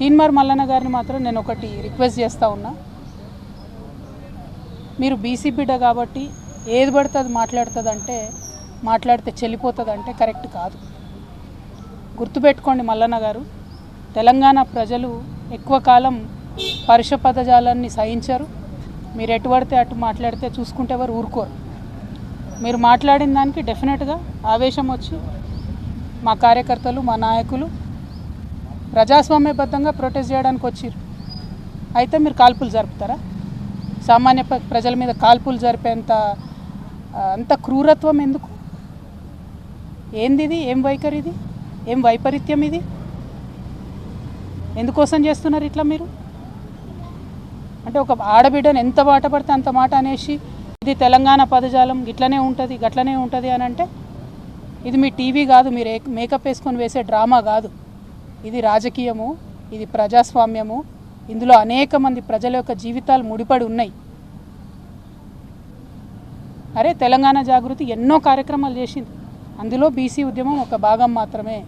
తీన్మార్ మల్లన్న గారిని మాత్రం నేను ఒకటి రిక్వెస్ట్ చేస్తూ ఉన్నా. మీరు బీసీ బిడ్డ కాబట్టి ఏది పడితే అది మాట్లాడుతుందంటే మాట్లాడితే చెల్లిపోతుందంటే కరెక్ట్ కాదు. గుర్తుపెట్టుకోండి మల్లన్న గారు తెలంగాణ ప్రజలు ఎక్కువ కాలం పరుష పదజాలాన్ని సహించరు. మీరు ఎటు పడితే అటు మాట్లాడితే చూసుకుంటే ఎవరు ఊరుకోరు. మీరు మాట్లాడిన దానికి డెఫినెట్గా ఆవేశం వచ్చి మా కార్యకర్తలు మా నాయకులు ప్రజాస్వామ్యబద్ధంగా ప్రొటెస్ట్ చేయడానికి వచ్చిర్రు. అయితే మీరు కాల్పులు జరుపుతారా? సామాన్య ప్ర- ప్రజల మీద కాల్పులు జరిపేంత అంత క్రూరత్వం ఎందుకు? ఏంది ఇది ఏం వైఖరి ఇది ఏం వైపరీత్యం ఇది? ఎందుకోసం చేస్తున్నారు ఇట్లా మీరు? అంటే ఒక ఆడబిడ్డను ఎంత బాట పడితే అంత మాట అనేసి ఇది తెలంగాణ పదజాలం ఇట్లనే ఉంటుంది గట్లనే ఉంటుంది అని అంటే ఇది మీ టీవీ కాదు మీరు మేకప్ వేసుకొని వేసే డ్రామా కాదు. ఇది రాజకీయము ఇది ప్రజాస్వామ్యము. ఇందులో అనేక మంది ప్రజల యొక్క జీవితాలు ముడిపడి ఉన్నాయి. అరే తెలంగాణ జాగృతి ఎన్నో కార్యక్రమాలు చేసింది. అందులో బీసీ ఉద్యమం ఒక భాగం మాత్రమే.